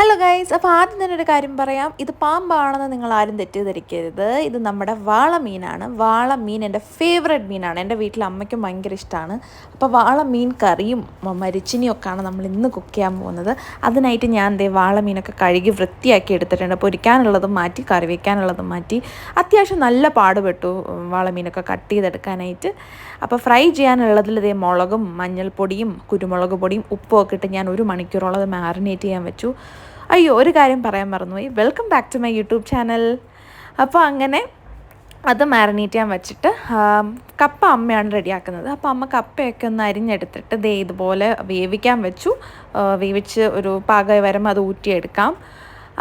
Hello guys അപ്പോൾ ആദ്യം തന്നെ ഒരു കാര്യം പറയാം. ഇത് പാമ്പാണെന്ന് നിങ്ങൾ ആരും തെറ്റിദ്ധരിക്കരുത്. ഇത് നമ്മുടെ വാള മീനാണ് വാള മീൻ എന്റെ ഫേവറേറ്റ് മീനാണ്. എന്റെ വീട്ടിൽ അമ്മയ്ക്കും ഭയങ്കര ഇഷ്ടമാണ് അപ്പോൾ വാള മീൻ കറിയും മരിച്ചിനിയും ഒക്കെയാണ് നമ്മൾ ഇന്ന് കുക്ക് ചെയ്യാൻ പോകുന്നത്. അതിനായിട്ട് ഞാൻ ദേ വാള മീനൊക്കെ കഴുകി വൃത്തിയാക്കി എടുത്തിട്ടുണ്ട്. പൊരിക്കാനുള്ളതും മാറ്റി കറി വയ്ക്കാനുള്ളതും മാറ്റി. അത്യാവശ്യം നല്ല പാടുപെട്ടു വാള മീനൊക്കെ കട്ട് ചെയ്തെടുക്കാനായിട്ട്. അപ്പോൾ ഫ്രൈ ചെയ്യാനുള്ളതിൽ ഇതേ മുളകും മഞ്ഞൾപ്പൊടിയും കുരുമുളക് പൊടിയും ഉപ്പും ഒക്കെ ഇട്ട് ഞാൻ ഒരു മണിക്കൂറോളം അത് മാറിനേറ്റ് ചെയ്യാൻ വെച്ചു. അയ്യോ ഒരു കാര്യം പറയാൻ മറന്നുപോയി. Welcome back to my YouTube channel അപ്പോൾ അങ്ങനെ അത് മാരിനേറ്റ് ചെയ്യാൻ വെച്ചിട്ട് കപ്പ അമ്മയാണ് റെഡിയാക്കുന്നത്. അപ്പോൾ അമ്മ കപ്പയൊക്കെ ഒന്ന് അരിഞ്ഞെടുത്തിട്ട് ദേ ഇതുപോലെ വേവിക്കാൻ വെച്ചു. വേവിച്ച് ഒരു പാകം വരുമ്പോൾ അത് ഊറ്റിയെടുക്കാം.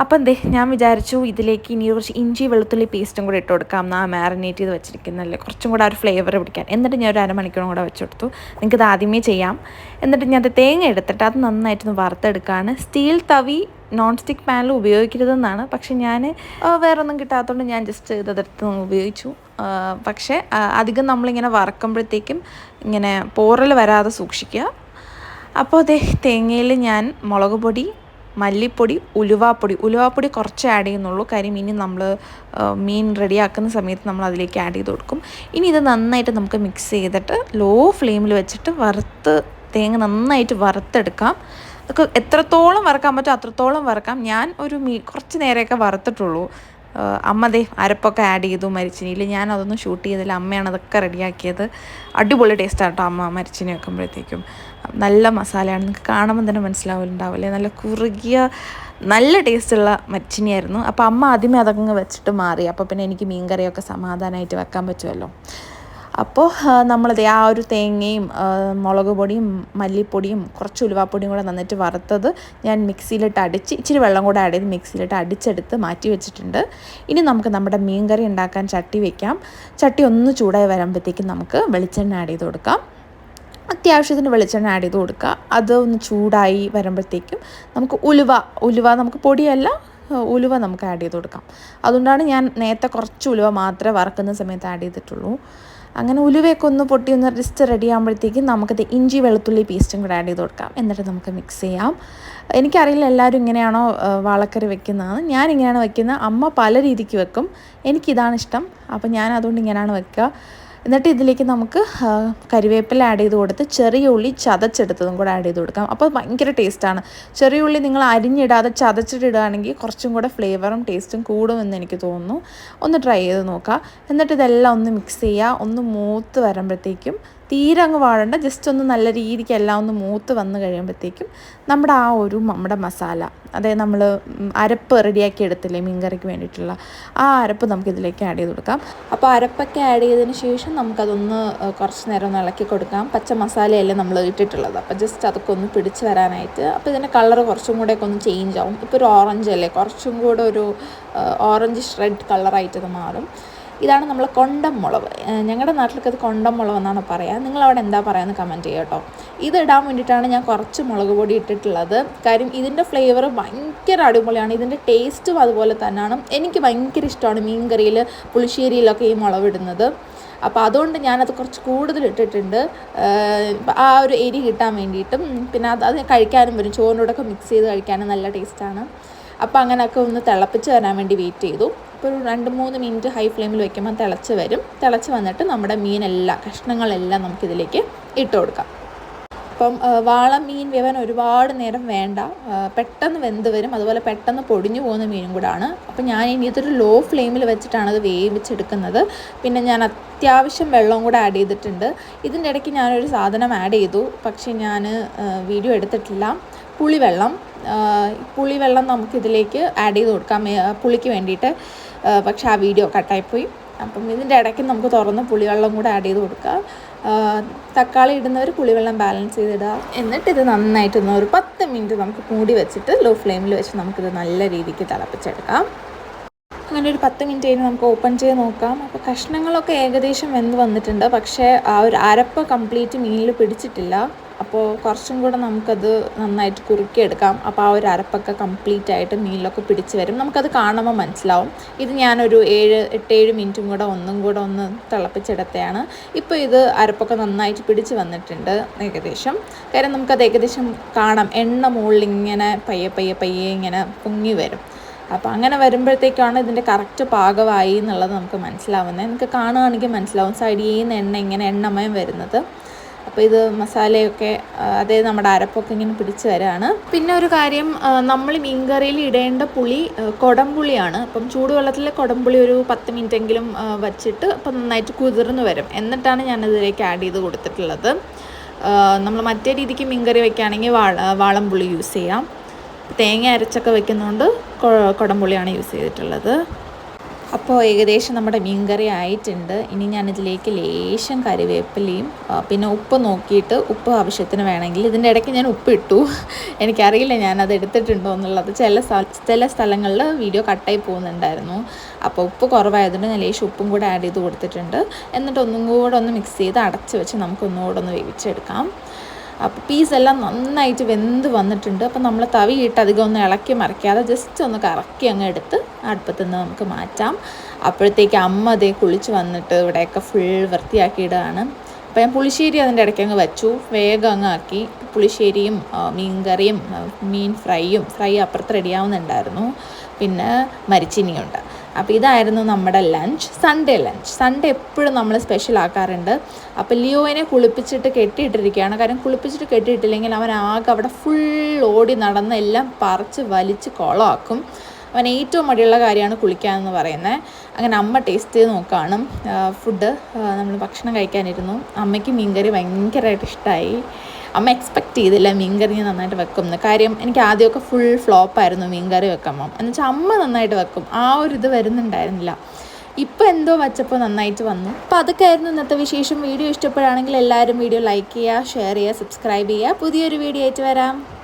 അപ്പം ദേ ഞാൻ വിചാരിച്ചു ഇതിലേക്ക് ഇനി കുറച്ച് ഇഞ്ചി വെളുത്തുള്ളി പേസ്റ്റും കൂടി ഇട്ട് കൊടുക്കാം. ആ മാറിനേറ്റ് ചെയ്ത് വെച്ചിരിക്കുന്നല്ലേ കുറച്ചും കൂടെ ആ ഒരു ഫ്ലേവർ പിടിക്കാൻ. എന്നിട്ട് ഞാൻ ഒരു അരമണിക്കൂറും കൂടെ വെച്ചെടുത്തു നിങ്ങൾക്ക് ഇത് ആദ്യമേ ചെയ്യാം. എന്നിട്ട് ഞാൻ തേങ്ങ എടുത്തിട്ട് അത് നന്നായിട്ടൊന്ന് വറുത്തെടുക്കുകയാണ് സ്റ്റീൽ തവി നോൺ സ്റ്റിക്ക് പാനിൽ ഉപയോഗിക്കരുതെന്നാണ്. പക്ഷെ ഞാൻ വേറൊന്നും കിട്ടാത്തതുകൊണ്ട് ഞാൻ ജസ്റ്റ് ഇതെടുത്ത് ഉപയോഗിച്ചു. പക്ഷേ അധികം നമ്മളിങ്ങനെ വറക്കുമ്പോഴത്തേക്കും ഇങ്ങനെ പോറൽ വരാതെ സൂക്ഷിക്കുക. അപ്പോൾ അതേ തേങ്ങയിൽ ഞാൻ മുളക് പൊടി മല്ലിപ്പൊടി ഉലുവാപ്പൊടി. ഉലുവാപ്പൊടി കുറച്ച് ആഡ് ചെയ്യുന്നുള്ളൂ. കാര്യം ഇനി നമ്മൾ മീൻ റെഡിയാക്കുന്ന സമയത്ത് നമ്മൾ അതിലേക്ക് ആഡ് ചെയ്ത് കൊടുക്കും. ഇനി ഇത് നന്നായിട്ട് നമുക്ക് മിക്സ് ചെയ്തിട്ട് ലോ ഫ്ലെയിമിൽ വെച്ചിട്ട് വറുത്ത് തേങ്ങ നന്നായിട്ട് വറുത്തെടുക്കാം. അതൊക്കെ എത്രത്തോളം വറക്കാൻ പറ്റുമോ അത്രത്തോളം വറക്കാം. ഞാൻ ഒരു മീ കുറച്ച് നേരമൊക്കെ വറുത്തിട്ടുള്ളൂ. അമ്മതേ അരപ്പൊക്കെ ആഡ് ചെയ്തു മരിച്ചിനിയിൽ ഞാൻ അതൊന്നും ഷൂട്ട് ചെയ്തില്ല. അമ്മയാണ് അതൊക്കെ റെഡിയാക്കിയത് അടിപൊളി ടേസ്റ്റാണ് കേട്ടോ അമ്മ മരിച്ചിനി വെക്കുമ്പോഴത്തേക്കും. നല്ല മസാലയാണ്. നിങ്ങൾക്ക് കാണുമ്പോൾ തന്നെ മനസ്സിലാവുന്നുണ്ടാവില്ലേ നല്ല കുറുകിയ നല്ല ടേസ്റ്റുള്ള മച്ചിനിയായിരുന്നു. അപ്പോൾ അമ്മ ആദ്യമേ അതങ്ങ് വെച്ചിട്ട് മാറി. അപ്പോൾ പിന്നെ എനിക്ക് മീൻകറിയൊക്കെ സമാധാനമായിട്ട് വെക്കാൻ പറ്റുമല്ലോ അപ്പോൾ നമ്മളത് ആ ഒരു തേങ്ങയും മുളക് പൊടിയും മല്ലിപ്പൊടിയും കുറച്ച് ഉലുവാപ്പൊടിയും കൂടെ നന്നിട്ട് വറുത്തത് ഞാൻ മിക്സിയിലിട്ട് അടിച്ച് ഇച്ചിരി വെള്ളം കൂടെ ആഡ് ചെയ്ത് മിക്സിയിലിട്ട് അടിച്ചെടുത്ത് മാറ്റി വെച്ചിട്ടുണ്ട്. ഇനി നമുക്ക് നമ്മുടെ മീൻ കറി ഉണ്ടാക്കാൻ ചട്ടി വെക്കാം. ചട്ടി ഒന്ന് ചൂടായി വരുമ്പോഴത്തേക്കും നമുക്ക് വെളിച്ചെണ്ണ ആഡ് ചെയ്ത് കൊടുക്കാം. അത്യാവശ്യത്തിന് വെളിച്ചെണ്ണ ആഡ് ചെയ്ത് കൊടുക്കുക. അത് ഒന്ന് ചൂടായി വരുമ്പോഴത്തേക്കും നമുക്ക് ഉലുവ ഉലുവ നമുക്ക് പൊടിയല്ല ഉലുവ നമുക്ക് ആഡ് ചെയ്ത് കൊടുക്കാം. അതുകൊണ്ടാണ് ഞാൻ നേരത്തെ കുറച്ച് ഉലുവ മാത്രമേ വറക്കുന്ന സമയത്ത് ആഡ് ചെയ്തിട്ടുള്ളൂ. അങ്ങനെ ഉലുവയൊക്കെ ഒന്ന് പൊട്ടി ഒന്ന് ജസ്റ്റ് റെഡി ആകുമ്പോഴത്തേക്കും നമുക്കത് ഇഞ്ചി വെളുത്തുള്ളി പേസ്റ്റും കൂടെ ആഡ് ചെയ്ത് കൊടുക്കാം. എന്നിട്ട് നമുക്ക് മിക്സ് ചെയ്യാം. എനിക്കറിയില്ല എല്ലാവരും ഇങ്ങനെയാണോ വാളക്കറി വെക്കുന്നതെന്ന്. ഞാൻ ഇങ്ങനെയാണ് വെക്കുന്നത്. അമ്മ പല രീതിക്ക് വെക്കും. എനിക്കിതാണ് ഇഷ്ടം. അപ്പോൾ ഞാൻ അതുകൊണ്ട് ഇങ്ങനെയാണ് വെക്കുക. എന്നിട്ട് ഇതിലേക്ക് നമുക്ക് കരിവേപ്പില ആഡ് ചെയ്ത് കൊടുത്ത് ചെറിയ ഉള്ളി ചതച്ചെടുത്തതും കൂടെ ആഡ് ചെയ്ത് കൊടുക്കാം. അപ്പോൾ ഭയങ്കര ടേസ്റ്റാണ് ചെറിയ ഉള്ളി നിങ്ങൾ അരിഞ്ഞിടാതെ ചതച്ചിട്ടിടുകയാണെങ്കിൽ കുറച്ചും കൂടെ ഫ്ലേവറും ടേസ്റ്റും കൂടുമെന്ന് എനിക്ക് തോന്നുന്നു. ഒന്ന് ട്രൈ ചെയ്ത് നോക്കുക എന്നിട്ട് ഇതെല്ലാം ഒന്ന് മിക്സ് ചെയ്യുക. ഒന്ന് മൂത്ത് വരുമ്പോഴത്തേക്കും തീരെ അങ്ങ് വാഴണ്ട. ജസ്റ്റ് ഒന്ന് നല്ല രീതിക്ക് എല്ലാം ഒന്ന് മൂത്ത് വന്ന് കഴിയുമ്പോഴത്തേക്കും നമ്മുടെ ആ ഒരു നമ്മുടെ മസാല അതായത് നമ്മൾ അരപ്പ് റെഡിയാക്കി എടുത്തില്ലേ മീൻകറിക്ക് വേണ്ടിയിട്ടുള്ള ആ അരപ്പ് നമുക്ക് ഇതിലേക്ക് ആഡ് ചെയ്ത് കൊടുക്കാം. അപ്പോൾ അരപ്പൊക്കെ ആഡ് ചെയ്തതിന് ശേഷം നമുക്കതൊന്ന് കുറച്ച് നേരം ഒന്ന് ഇളക്കി കൊടുക്കാം. പച്ച മസാലയല്ലേ നമ്മൾ ഇട്ടിട്ടുള്ളത്. അപ്പോൾ ജസ്റ്റ് അതൊക്കെ ഒന്ന് പിടിച്ച് വരാനായിട്ട് അപ്പോൾ ഇതിന്റെ കളർ കുറച്ചും കൂടെ ഒക്കെ ഒന്ന് ചേഞ്ച് ആവും. ഇപ്പോൾ ഒരു ഓറഞ്ച് അല്ലേ? കുറച്ചും കൂടെ ഒരു ഓറഞ്ച് റെഡ് കളറായിട്ട് ഇത് മാറും. ഇതാണ് നമ്മൾ കൊണ്ടം മുളക്. ഞങ്ങളുടെ നാട്ടിലൊക്കെ അത് കൊണ്ടം മുളക് എന്നാണ് പറയുക നിങ്ങൾ അവിടെ എന്താ പറയുക കമന്റ് ചെയ്യുക കേട്ടോ ഇത് ഇടാൻ വേണ്ടിയിട്ടാണ് ഞാൻ കുറച്ച് മുളക് പൊടി ഇട്ടിട്ടുള്ളത്. കാര്യം ഇതിന്റെ ഫ്ലേവർ ഭയങ്കര അടിപൊളിയാണ്. ഇതിന്റെ ടേസ്റ്റും അതുപോലെ തന്നെയാണ് എനിക്ക് ഭയങ്കര ഇഷ്ടമാണ് മീൻ കറിയിൽ പുളിശ്ശേരിയിലൊക്കെ ഈ മുളവ് ഇടുന്നത്. അപ്പോൾ അതുകൊണ്ട് ഞാനത് കുറച്ച് കൂടുതൽ ഇട്ടിട്ടുണ്ട്. ആ ഒരു എരി കിട്ടാൻ വേണ്ടിയിട്ടും. പിന്നെ അത് അത് കഴിക്കാനും വരും. ചോറിന്റെ മിക്സ് ചെയ്ത് കഴിക്കാനും നല്ല ടേസ്റ്റാണ് അപ്പോൾ അങ്ങനെയൊക്കെ ഒന്ന് തിളപ്പിച്ച് വരാൻ വേണ്ടി വെയിറ്റ് ചെയ്തു. ഇപ്പോൾ ഒരു രണ്ട് മൂന്ന് മിനിറ്റ് ഹൈ ഫ്ലെയിമിൽ വെക്കുമ്പോൾ തിളച്ച് വരും. തിളച്ച് വന്നിട്ട് നമ്മുടെ മീനെല്ലാം കഷ്ണങ്ങളെല്ലാം നമുക്കിതിലേക്ക് ഇട്ട് കൊടുക്കാം. അപ്പം വാളം മീൻ വേവാൻ ഒരുപാട് നേരം വേണ്ട. പെട്ടെന്ന് വെന്ത് വരും. അതുപോലെ പെട്ടെന്ന് പൊടിഞ്ഞു പോകുന്ന മീനും കൂടാണ്. അപ്പം ഞാൻ ഇനി ഇതൊരു ലോ ഫ്ലെയിമിൽ വെച്ചിട്ടാണ് അത് വേവിച്ചെടുക്കുന്നത്. പിന്നെ ഞാൻ അത്യാവശ്യം വെള്ളവും കൂടെ ആഡ് ചെയ്തിട്ടുണ്ട്. ഇതിന്റെ ഇടയ്ക്ക് ഞാനൊരു സാധനം ആഡ് ചെയ്തു. പക്ഷേ ഞാൻ വീഡിയോ എടുത്തിട്ടില്ല. പുളിവെള്ളം. പുളിവെള്ളം നമുക്കിതിലേക്ക് ആഡ് ചെയ്ത് കൊടുക്കാം. പുളിക്ക് വേണ്ടിയിട്ട്. പക്ഷേ ആ വീഡിയോ കട്ടായിപ്പോയി. അപ്പം ഇതിന്റെ ഇടയ്ക്ക് നമുക്ക് തുറന്ന് പുളിവെള്ളം കൂടെ ആഡ് ചെയ്ത് കൊടുക്കാം. തക്കാളി ഇടുന്നവർ പുളിവെള്ളം ബാലൻസ് ചെയ്തിടുക എന്നിട്ട് ഇത് നന്നായിട്ടൊന്ന് ഒരു പത്ത് മിനിറ്റ് നമുക്ക് മൂടി വെച്ചിട്ട് ലോ ഫ്ലെയിമിൽ വെച്ച് നമുക്കിത് നല്ല രീതിക്ക് തിളപ്പിച്ചെടുക്കാം. അങ്ങനെ ഒരു പത്ത് മിനിറ്റ് കഴിഞ്ഞ് നമുക്ക് ഓപ്പൺ ചെയ്ത് നോക്കാം. അപ്പോൾ കഷ്ണങ്ങളൊക്കെ ഏകദേശം വെന്ത് വന്നിട്ടുണ്ട്. പക്ഷേ ആ ഒരു അരപ്പ് കംപ്ലീറ്റ് മീനിൽ പിടിച്ചിട്ടില്ല. അപ്പോൾ കുറച്ചും കൂടെ നമുക്കത് നന്നായിട്ട് കുറുക്കിയെടുക്കാം. അപ്പോൾ ആ ഒരു അരപ്പൊക്കെ കംപ്ലീറ്റ് ആയിട്ട് മീനിലൊക്കെ പിടിച്ച് വരും. നമുക്കത് കാണുമ്പോൾ മനസ്സിലാവും. ഇത് ഞാനൊരു ഏഴ് എട്ടേഴ് മിനിറ്റും കൂടെ ഒന്നും കൂടെ ഒന്ന് തിളപ്പിച്ചെടുത്തതാണ്. ഇപ്പോൾ ഇത് അരപ്പൊക്കെ നന്നായിട്ട് പിടിച്ച് വന്നിട്ടുണ്ട് ഏകദേശം. കാര്യം നമുക്കത് ഏകദേശം കാണാം. എണ്ണ മുകളിൽ ഇങ്ങനെ പയ്യെ പയ്യെ പയ്യെ ഇങ്ങനെ പൊങ്ങി വരും. അപ്പോൾ അങ്ങനെ വരുമ്പോഴത്തേക്കാണ് ഇതിന്റെ കറക്റ്റ് പാകമായി എന്നുള്ളത് നമുക്ക് മനസ്സിലാവുന്നത്. നമുക്ക് കാണുകയാണെങ്കിൽ മനസ്സിലാവും. സൈഡിൽ നിന്ന് എണ്ണ ഇങ്ങനെ എണ്ണമയം വരുന്നത്. അപ്പോൾ ഇത് മസാലയൊക്കെ അതേ നമ്മുടെ അരപ്പൊക്കെ ഇങ്ങനെ പിടിച്ച് വരാണ്. പിന്നെ ഒരു കാര്യം നമ്മൾ മീൻകറിയിൽ ഇടേണ്ട പുളി കൊടംപുളിയാണ് അപ്പം ചൂടുവെള്ളത്തിൽ കൊടംപുളി ഒരു പത്ത് മിനിറ്റ് എങ്കിലും ആ, വച്ചിട്ട് അപ്പം നന്നായിട്ട് കുതിർന്ന് വരും. എന്നിട്ടാണ് ഞാൻ ഇതിലേക്ക് ആഡ് ചെയ്ത് കൊടുത്തിട്ടുള്ളത്. നമ്മൾ മറ്റേ രീതിക്ക് മീൻകറി വെക്കുകയാണെങ്കിൽ വാള വാളംപുളി യൂസ് ചെയ്യാം. തേങ്ങ അരച്ചൊക്കെ വെക്കുന്നതുകൊണ്ട് കുടംപുളിയാണ് യൂസ് ചെയ്തിട്ടുള്ളത്. അപ്പോൾ ഏകദേശം നമ്മുടെ മീൻകറി ആയിട്ടുണ്ട്. ഇനി ഞാനിതിലേക്ക് ലേശം കറിവേപ്പിലയും പിന്നെ ഉപ്പ് നോക്കിയിട്ട് ഉപ്പ് ആവശ്യത്തിന് വേണമെങ്കിൽ ഇതിന്റെ ഇടയ്ക്ക് ഞാൻ ഉപ്പ് ഇട്ടു. എനിക്കറിയില്ല ഞാനത് എടുത്തിട്ടുണ്ടോ എന്നുള്ളത്. ചില ചില സ്ഥലങ്ങളിൽ വീഡിയോ കട്ടായി പോകുന്നുണ്ടായിരുന്നു. അപ്പോൾ ഉപ്പ് കുറവായതുകൊണ്ട് ഞാൻ ലേശം ഉപ്പും കൂടെ ആഡ് ചെയ്ത് കൊടുത്തിട്ടുണ്ട്. എന്നിട്ട് ഒന്നും കൂടെ ഒന്ന് മിക്സ് ചെയ്ത് അടച്ച് വെച്ച് നമുക്കൊന്നുകൂടെ ഒന്ന് വേവിച്ചെടുക്കാം. അപ്പോൾ പീസ് എല്ലാം നന്നായിട്ട് വെന്ത് വന്നിട്ടുണ്ട്. അപ്പോൾ നമ്മൾ തവിയിട്ട് അധികം ഒന്ന് ഇളക്കി മറിക്കാതെ ജസ്റ്റ് ഒന്ന് കറക്കി അങ്ങ് എടുത്ത് അടുപ്പത്ത് നിന്ന് നമുക്ക് മാറ്റാം. അപ്പോഴത്തേക്ക് അമ്മ അതേ കുളിച്ച് വന്നിട്ട് ഇവിടെയൊക്കെ ഫുൾ വൃത്തിയാക്കിയിടുകയാണ് അപ്പോൾ ഞാൻ പുളിശ്ശേരി അതിന്റെ ഇടയ്ക്ക് അങ്ങ് വെച്ചു. വേഗം അങ്ങ് ആക്കി. പുളിശ്ശേരിയും മീൻ മീൻകറിയും മീൻ ഫ്രൈയും ഫ്രൈ അപ്പുറത്ത് റെഡിയാവുന്നുണ്ടായിരുന്നു പിന്നെ മരിച്ചിനിയുണ്ട്. അപ്പോൾ ഇതായിരുന്നു നമ്മുടെ ലഞ്ച് സൺഡേ ലഞ്ച് സൺഡേ എപ്പോഴും നമ്മൾ സ്പെഷ്യൽ ആക്കാറുണ്ട്. അപ്പോൾ ലിയോനെ കുളിപ്പിച്ചിട്ട് കെട്ടിയിട്ടിരിക്കുകയാണ്. കാരണം കുളിപ്പിച്ചിട്ട് കെട്ടിയിട്ടില്ലെങ്കിൽ അവൻ ആകെ അവിടെ ഫുൾ ഓടി നടന്ന് എല്ലാം പറിച്ച് വലിച്ച് കുളമാക്കും. അവൻ ഏറ്റവും മടിയുള്ള കാര്യമാണ് കുളിക്കുക എന്ന് പറയുന്നത് അങ്ങനെ അമ്മ ടേസ്റ്റ് ചെയ്ത് നോക്കുകയാണ് ഫുഡ് നമ്മൾ ഭക്ഷണം കഴിക്കാനിരുന്നു. അമ്മയ്ക്ക് മീൻകറി ഭയങ്കരമായിട്ട് ഇഷ്ടമായി അമ്മ എക്സ്പെക്ട് ചെയ്തില്ല മീൻകറി ഞാൻ നന്നായിട്ട് വെക്കും എന്ന്. കാര്യം എനിക്ക് ആദ്യമൊക്കെ ഫുൾ ഫ്ലോപ്പായിരുന്നു മീൻകറി വെക്കുമ്പം എന്ന് വെച്ചാൽ അമ്മ നന്നായിട്ട് വെക്കും. ആ ഒരു ഇത് വരുന്നുണ്ടായിരുന്നില്ല. ഇപ്പം എന്തോ വച്ചപ്പോൾ നന്നായിട്ട് വന്നു. അപ്പോൾ അതൊക്കെ ആയിരുന്നു ഇന്നത്തെ വിശേഷം. വീഡിയോ ഇഷ്ടപ്പെടുകയാണെങ്കിൽ എല്ലാവരും വീഡിയോ ലൈക്ക് ചെയ്യുക ഷെയർ ചെയ്യുക സബ്സ്ക്രൈബ് ചെയ്യുക. പുതിയൊരു വീഡിയോ ആയിട്ട് വരാം.